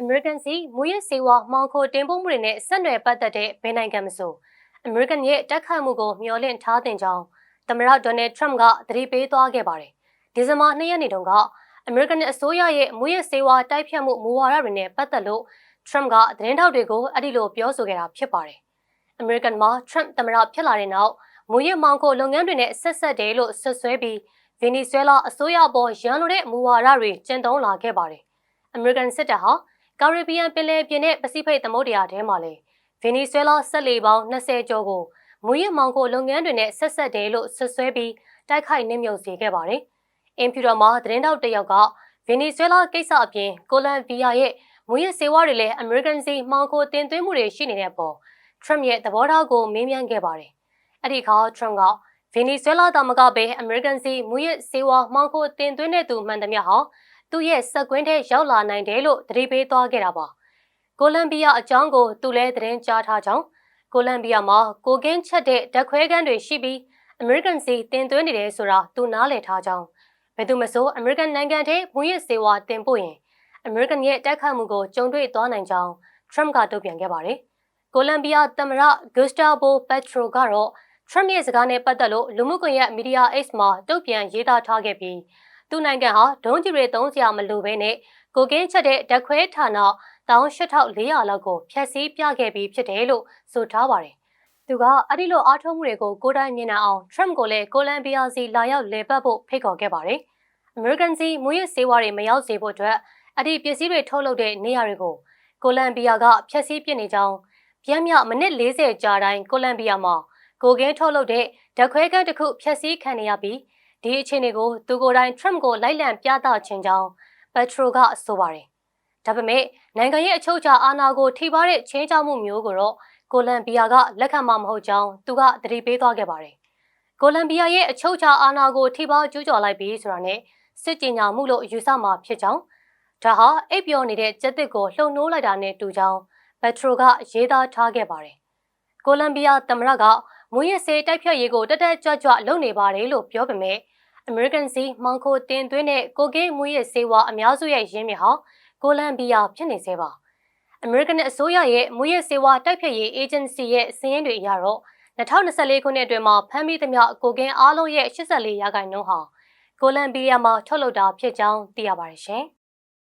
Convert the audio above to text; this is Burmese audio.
အမေရိကန်စီမူရစ်စေဝါမှောင်ခိုတင်ပို့မှုတွေနဲ့ဆက်နွယ်ပတ်သက်တဲ့ဘယ်နိုင်ငံမဆိုအမေရိကန်ရဲ့တက်ခတ်မှုကိုမျှော်လင့်ထားတဲ့ကြောင်းသမ္မတဒေါ်နယ်ထရမ့်ကသတိပေးသွားခဲ့ပါတယ်။ဒီဇင်ဘာ2ရက်နေ့တုန်းကအမေရိကန်အစိုးရရဲ့မူရစ်စေဝါတိုက်ဖြတ်မှုမူဝါဒတွေနဲ့ပတ်သက်လို့ထရမ့်ကသတင်းထောက်တွေကိုအဲ့ဒီလိုပြောဆိုခဲ့တာဖြစ်ပါတယ်။အမေရိကန်မှာထရမ့်သမ္မတဖြစ်လာတဲ့နောက်မူရစ်မှောင်ခိုလုပ်ငန်းတွေနဲ့ဆက်ဆက်တယ်လို့ဆွဆွဲပြီးဗင်နီဇွဲလားအစိုးရပေါ်ရန်လိုတဲ့မူဝါဒတွေကျင့်သုံးလာခဲ့ပါတယ်။အမေရိကန်စစ်တပ်ဟာ ကာရစ်ဘီယံပင်လယ်ပြင်နဲ့ပစိဖိတ်သမုဒ္ဒရာထဲမှာလည်းဗင်နီဇွဲလားဆက်လေပေါင်း20ကျော်ကိုမူရစ်မောင်ကိုလုပ်ငန်းတွေနဲ့ဆက်ဆက်တယ်လို့ဆွဆွဲပြီးတိုက်ခိုက်နှိမ့်မြုပ်စေခဲ့ပါတယ်။အင်ဖြူတော်မှာသတင်းတောက်တစ်ယောက်ကဗင်နီဇွဲလားကိစ္စအပြင်ကိုလံဘီယာရဲ့မူရစ်စေဝါတွေလည်းအမေရိကန်စီမှောင်ခိုတင်သွင်းမှုတွေရှိနေတဲ့ပေါ်ထရမ့်ရဲ့သဘောထားကိုမေးမြန်းခဲ့ပါတယ်။အဲ့ဒီခါထရမ့်ကဗင်နီဇွဲလားတာမကပဲအမေရိကန်စီမူရစ်စေဝါမှောင်ခိုတင်သွင်းတဲ့သူမှန်သမျှဟာ သူ့ရဲ့စက်ကွင်းထဲရောက်လာနိုင်တယ်လို့သတိပေးသွားခဲ့တာပါ။ကိုလံဘီယာအကြောင်းကိုသူလည်းသတင်းကြားထားကြောင်းကိုလံဘီယာမှာကိုကင်းချက်တဲ့ဓာတ်ခွဲခန်းတွေရှိပြီးအမေရိကန်စီတင်သွင်းနေတယ်ဆိုတာသူနားလည်ထားကြောင်းဘယ်သူမဆိုအမေရိကန်နိုင်ငံထဲမူရစ်စေဝါတင်ပို့ရင်အမေရိကန်ရဲ့တိုက်ခတ်မှုကိုကြုံတွေ့သွားနိုင်ကြောင်းထရမ့်ကတုံ့ပြန်ခဲ့ပါတယ်။ကိုလံဘီယာသမ္မတဂုစတာဘိုပက်ထရိုကတော့ထရမ့်ရဲ့စကားနဲ့ပတ်သက်လို့လူမှုကွန်ရက်မီဒီယာ X မှာတုံ့ပြန်ရေးသားထားခဲ့ပြီး သူ့နိုင်ငံဟာဒုံးကျည်တွေသုံးစရာမလိုဘဲနဲ့ကိုကင်းချက်တဲ့ဓာတ်ခွဲဌာန18400လောက်ကိုဖျက်ဆီးပြခဲ့ပြီးဖြစ်တယ်လို့ဆိုထားပါတယ်။သူကအဲ့ဒီလိုအားထုတ်မှုတွေကိုကိုယ်တိုင်မြင်နိုင်အောင်ထရမ့်ကိုလည်းကိုလံဘီယာစီလာရောက်လေပတ်ဖို့ဖိတ်ခေါ်ခဲ့ပါတယ်။ American စီမူရစ်စေဝါတွေမရောက်စေဖို့အတွက်အဲ့ဒီပစ္စည်းတွေထုတ်လုပ်တဲ့နေရာတွေကိုကိုလံဘီယာကဖျက်ဆီးပစ်နေကြောင်းပြင်းမြမိနစ်40ကြာတိုင်းကိုလံဘီယာမှာကိုကင်းထုတ်လုပ်တဲ့ဓာတ်ခွဲခန်းတစ်ခုဖျက်ဆီးခံရပြီး ဒီအခြေအနေကိုသူကိုယ်တိုင် Trump ကိုလိုက်လံပြသခြင်းကြောင်းပက်ထရိုကဆိုပါတယ်။ဒါပေမဲ့နိုင်ငံရဲ့အချုပ်အခြာအာဏာကိုထိပါတဲ့ချင်းချောက်မှုမျိုးကိုတော့ကိုလံဘီယာကလက်ခံမှာမဟုတ်ကြောင်းသူကသတိပေးသွားခဲ့ပါတယ်။ကိုလံဘီယာရဲ့အချုပ်အခြာအာဏာကိုထိပါကျူးကျော်လိုက်ပြီးဆိုတာနဲ့စစ်ကြေညာမှုလို့ယူဆမှာဖြစ်ကြောင်းဒါဟာအိပ်ပျော်နေတဲ့ကြက်တစ်ကိုလှုံနှိုးလိုက်တာနဲ့တူကြောင်းပက်ထရိုကရေးသားထားခဲ့ပါတယ်။ကိုလံဘီယာသမ္မတက မွေးရစေတိုက်ဖြတ်ရေးကိုတက်တက်ကြွကြွလုပ်နေပါတယ်လို့ပြောပေမဲ့ American စီမောင်ခိုတင်သွင်းတဲ့ကိုကိမွေးရစေဝါအများစုရဲ့ရင်းမြစ်ဟာကိုလံဘီယာဖြစ်နေသေးပါ American အစိုးရရဲ့မွေးရစေဝါတိုက်ဖြတ်ရေး agency ရဲ့စည်းရင်းတွေအရတော့2024ခုနှစ်အတွင်းမှာဖမ်းမိသမျှကိုကင်းအားလုံးရဲ့84ရာခိုင်နှုန်းဟာကိုလံဘီယာမှာထုတ်လုပ်တာဖြစ်ကြောင်းသိရပါတယ်ရှင်။